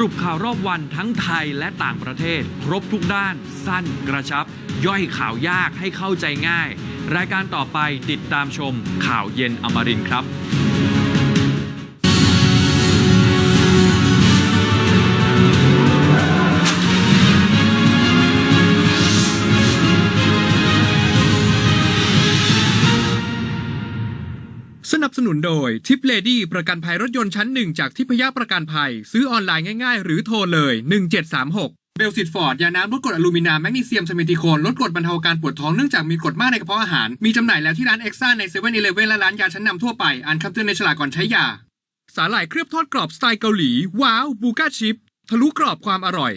รุปข่าวรอบวันทั้งไทยและต่างประเทศ ครบทุกด้าน สั้นกระชับ ย่อยข่าวยากให้เข้าใจง่าย รายการต่อไปติดตามชมข่าวเย็นอมรินครับ บสนุนโดยทิปเลดี้ประกันภัยรถยนต์ชั้นหนึ่งจากทิพยประกันภัย ซื้อออนไลน์ง่ายๆ หรือโทรเลย 1736 เบลซิตฟอร์ด ยาน้ำลดกรดอลูมิเนียมแมกนีเซียมสเมติโคนลดกรดบรรเทาการปวดท้องเนื่องจากมีกรดมากในกระเพาะอาหาร มีจำหน่ายแล้วที่ร้านเอ็กซ่าในเซเว่นอีเลฟเว่นและร้านยาชั้นนำทั่วไปอ่านคำเตือนในฉลากก่อนใช้ยา สาหร่ายเคลือบทอดกรอบสไตล์เกาหลี ว้าวบูก้าชิปทะลุกรอบความอร่อย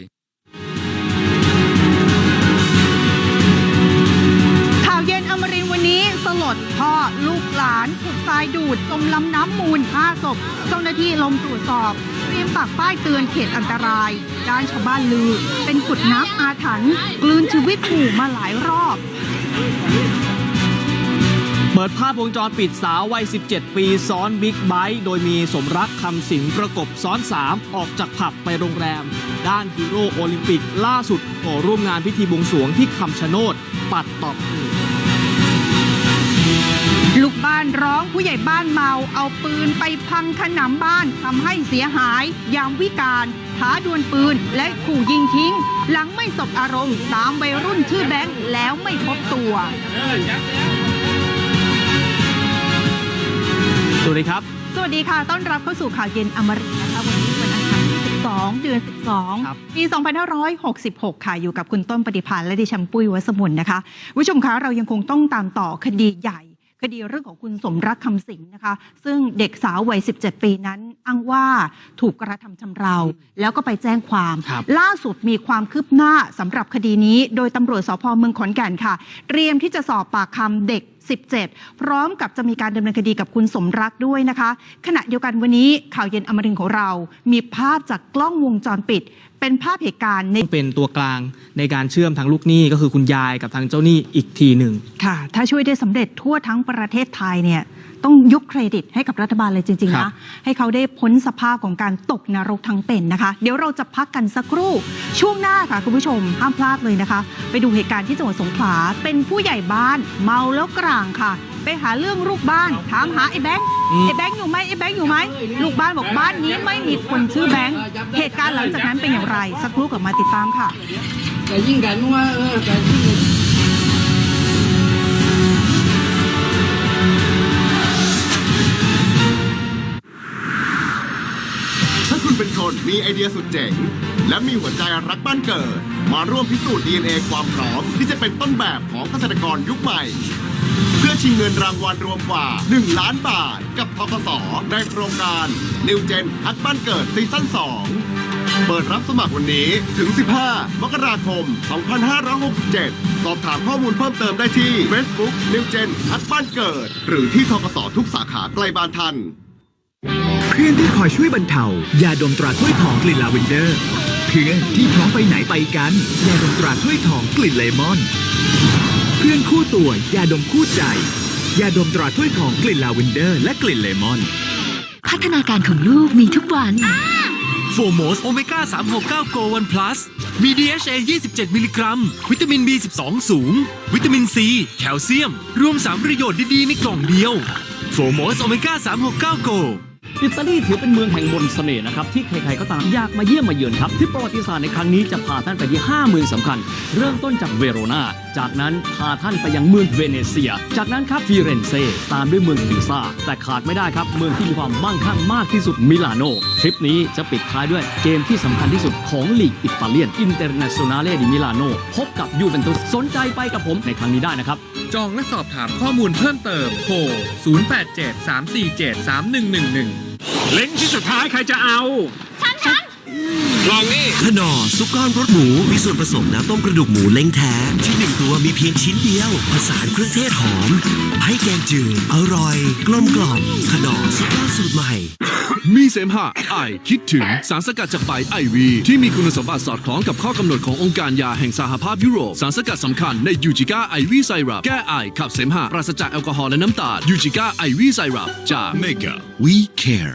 ายดูดจมลำน้ำมูล5ศพเจ้าหน้าที่ลงตรวจสอบเตรียมปักป้ายเตือนเขตอันตราย ด้านชาวบ้านลือ เป็นขุดน้ำอาถรรพ์กลืนชีวิตหมู่มาหลายรอบเปิดภาพวงจรปิดสาววัย 17 ปีซ้อนบิ๊กไบค์โดยมีสมรักคำสิงประกบซ้อน 3 ออกจากผับไปโรงแรม ด้านฮีโร่โอลิมปิกล่าสุดขอร่วมงานพิธีบวงสรวงที่คำชะโนด ปัดตอบถูกลู ผู้ใหญ่บ้านเมา เอาปืนไปพังขนำบ้านทำให้เสียหาย ยามวิการท้าดวลปืนและขู่ยิงทิ้ง หลังไม่สบอารมณ์ตามวัยรุ่นชื่อแบงค์แล้วไม่พบตัวสวัสดีครับ สวัสดีค่ะ ต้อนรับเข้าสู่ข่าวเย็นอมรินทร์นะคะวันนี้วันอังคารที่ 12 เดือนครับ12 ปี 2566 ค่ะอยู่กับคุณต้นปฏิพานและดิฉันปุ้ยวัสมุนนะคะคุณผู้ชมคะเรายังคงต้องตามต่อคดีใหญ่ คดีเรื่องของคุณสมรักคำสิงห์นะคะ ซึ่งเด็กสาววัย 17 ปีนั้น อ้างว่าถูกกระทำชำเรา แล้วก็ไปแจ้งความ ครับ ล่าสุดมีความคืบหน้าสำหรับคดีนี้ โดยตำรวจสพเมืองขอนแก่นค่ะ เตรียมที่จะสอบปากคำเด็ก 17 พร้อมกับจะมีการดำเนินคดีกับคุณสมรักด้วยนะคะ ขณะเดียวกันวันนี้ข่าวเย็นอมรินทร์ของเรา มีภาพจากกล้องวงจรปิด เป็นภาพเหตุการณ์ในเป็นตัวกลางในการเชื่อมทางลูกหนี้ก็คือคุณยายกับทางเจ้าหนี้อีกทีหนึ่งค่ะ ถ้าช่วยได้สำเร็จทั่วทั้งประเทศไทยเนี่ยต้องยกเครดิตให้กับรัฐบาลเลยจริงๆครันะบให้เขาได้พ้นสภาพของการตกนรกทั้งเป็นนะคะ เดี๋ยวเราจะพักกันสักครู่ ช่วงหน้าค่ะคุณผู้ชม ห้ามพลาดเลยนะคะ ไปดูเหตุการณ์ที่จังหวัดสงขลาเป็นผู้ใหญ่บ้านเมาแล้วกลางค่ะ ไปหาเรื่องลูกบ้าน ถามหาไอ้แบงค์อืมไอ้แบงค์อยู่ไหมไอ้แบงค์อยู่ไหมลูกบ้านบอกบ้านนี้ไม่มีคนชื่อแบงค์เหตุการณ์หลังจากนั้นเป็นอย่างไร สักครู่กลับมาติดตามค่ะแต่ยิ่งกันว่าเออแต่ยิ่งถ้าคุณเป็นคนมีไอเดียสุดเจ๋ง และมีหัวใจรักบ้านเกิด มาร่วมพิสูจน์ DNA ความพร้อมที่จะเป็นต้นแบบของเกษตรกรยุคใหม่ เพื่อชิงเงินรางวัลรวมกว่า 1 ล้านบาท กับทกสในโครงการ New Gen ฮักบ้านเกิดซีซั่น2 เปิดรับสมัครวันนี้ถึง 15 มกราคม 2567 สอบถามข้อมูลเพิ่มเติมได้ที่ Facebook New Gen ฮักบ้านเกิด หรือที่ทกสทุกสาขาใกล้บ้านท่านเพื่อนที่คอยช่วยบรรเทายาดมตราถ้วยทองกลิ่นลาเวนเดอร์เพื่อนที่พร้อมไปไหนไปกันยาดมตราถ้วยทองกลิ่นเลมอน เพื่อนคู่ตัวยาดมคู่ใจ ยาดมตราถ้วยทองกลิ่นลาเวนเดอร์ และกลิ่นเลมอน พัฒนาการของลูกมีทุกวันโฟโมสโอเมก้า 369 โกวันพลัสมี DHA 27 มิลลิกรัม วิตามิน B12 สูง วิตามิน C แคลเซียม รวม 3 ประโยชน์ดี ๆ ในกล่องเดียวโฟโมสโอเมก้า 369 โก อิตาลีถือเป็นเมืองแห่งมนต์เสน่ห์นะครับที่ใครๆก็ตามอยากมาเยี่ยมมาเยือนครับที่ประวัติศาสตร์ในครั้งนี้จะพาท่านไปที่ 5 เมืองสำคัญ เริ่มต้นจากเวโรนาจากนั้นพาท่านไปยังเมืองเวเนเซีย จากนั้นครับฟิเรนเซตามด้วยเมืองปิซาแต่ขาดไม่ได้ครับ เมืองที่มีความมั่งคั่งมากที่สุดมิลานโนทริปนี้จะปิดท้ายด้วยเกมที่สำคัญที่สุดของลีกอิตาเลียนอินเตอร์เนชั่นแนลดิมิลานโนพบกับยูเวนตุสสนใจไปกับผมในครั้งนี้ได้นะครับจองและสอบถามข้อมูลเพิ่มเติมโทร 0873473111 เล้งที่สุดท้ายใครจะเอาลองนี่ขนอซุปก้อนรสหมูมีส่วนผสมน้ำต้มกระดูกหมูเล้งแท้ที่หนึ่งตัวมีเพียงชิ้นเดียว ผสานเครื่องเทศหอม ให้แกงจืดอร่อย กลมกล่อมขนอซุปก้อนสูตรใหม่ มีเสมหะไอคิดถึงสารสกัดจากใบไอวี ที่มีคุณสมบัติสอดคล้องกับข้อกำหนดขององค์การยาแห่งสหภาพยุโรป สารสกัดสำคัญในยูจิก้าไอวีไซรัปแก้ไอขับเสมหะปราศจากแอลกอฮอล์และน้ำตาลยูจิก้าไอวีไซรัปจาก Mega We care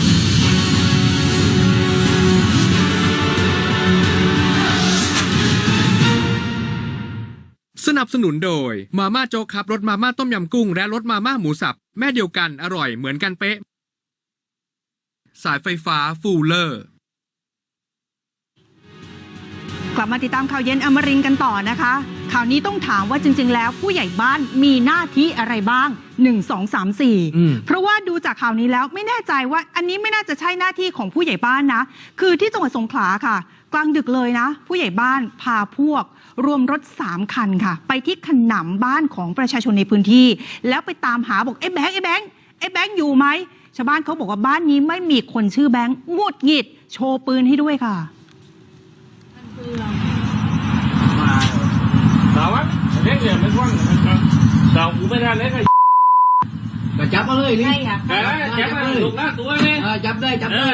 นับสนุนโดย มาม่าโจ๊กครับรสมาม่าต้มยำกุ้ง และรสมาม่าหมูสับ แม่เดียวกันอร่อยเหมือนกันเป๊ะ สายไฟฟ้าฟูลเลอร์กลับมาติดตามข่าวเย็นอมรินทร์กันต่อนะคะ ข่าวนี้ต้องถามว่าจริง ๆ แล้วผู้ใหญ่บ้านมีหน้าที่อะไรบ้าง 1 2 3 4 เพราะว่าดูจากข่าวนี้แล้วไม่แน่ใจว่าอันนี้ไม่น่าจะใช่หน้าที่ของผู้ใหญ่บ้านนะ คือที่จังหวัดสงขลาค่ะ กลางดึกเลยนะ ผู้ใหญ่บ้านพาพวก รวมรถ 3 คันค่ะ ไปที่ขนำบ้านของประชาชนในพื้นที่ แล้วไปตามหาบอกไอ้แบงค์ไอ้แบงค์ไอ้แบงค์อยู่ไหมชาวบ้านเขาบอกว่าบ้านนี้ไม่มีคนชื่อแบงค์งุดหงิด โชว์ปืนให้ด้วยค่ะสาวะเล็กเนี่ยไม่ว่างสาวกูไม่ได้เล็กไอ้ก็จับมาเลยนี่เออจับมาเลยลูกหน้าตัวเลยจับได้จับได้